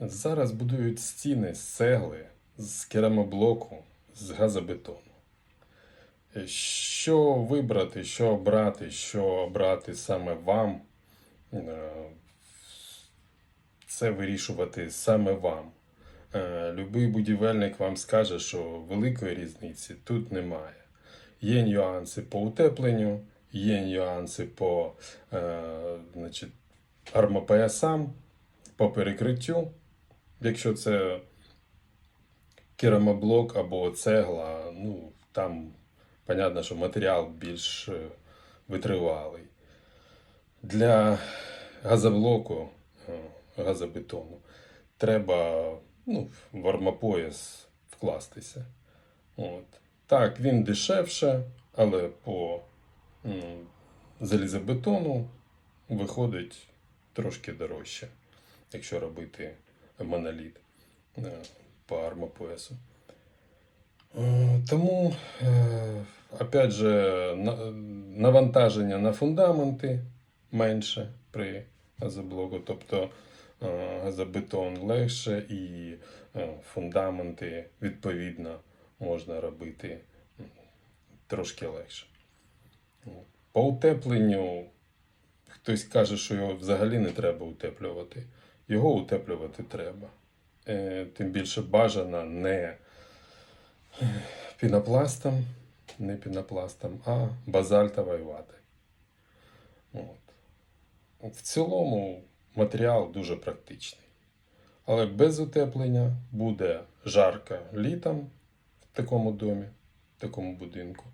Зараз будують стіни з цегли, з керамоблоку, з газобетону. Що вибрати, що обрати, що обрати саме вам, е, це вирішувати саме вам. Е, Любий будівельник вам скаже, що великої різниці тут немає. Є нюанси по утепленню, є нюанси по е, значить, армопоясам, по перекриттю. Якщо це керамоблок або цегла, ну там понятно, що матеріал більш е, витривалий. Для газоблоку, е, газобетону, треба ну, в армопояс вкластися. От. Так, він дешевше, але по м, залізобетону виходить трошки дорожче, якщо робити моноліт е, по армопоясу. Е, Тому, е, опять же, навантаження на фундаменти менше при газоблоку, тобто газобетон легше і фундаменти відповідно можна робити трошки легше. По утепленню хтось каже, що його взагалі не треба утеплювати. Його утеплювати треба. Е, Тим більше бажано не пінопластом, не пінопластом, а базальтовою ватою. От. В цілому матеріал дуже практичний. Але без утеплення буде жарко літом в такому домі, в такому будинку,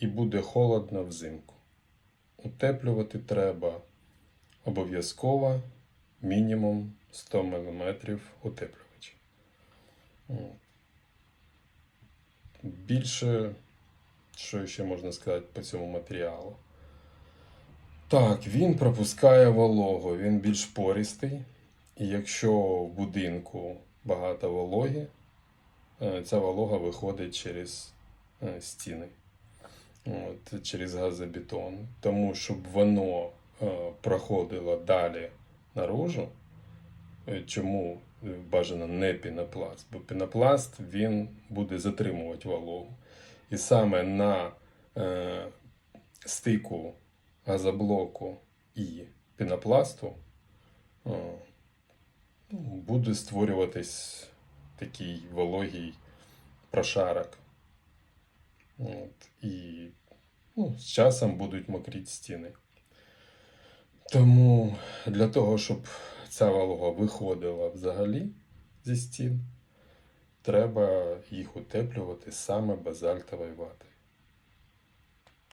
і буде холодно взимку. Утеплювати треба обов'язково мінімум 100 мм утеплювача. От. Більше, що ще можна сказати по цьому матеріалу? Так, він пропускає вологу, він більш пористий. І якщо в будинку багато вологи, е, ця волога виходить через е, стіни, от, через газобетон. Тому щоб воно е, проходило далі наружу, е, чому е, бажано не пінопласт? Бо пінопласт він буде затримувати вологу. І саме на е, стику газоблоку і пінопласту е, буде створюватись такий вологий прошарок. От, і ну, з часом будуть мокріти стіни. Тому для того, щоб ця волога виходила взагалі зі стін, треба їх утеплювати саме базальтовою ватою.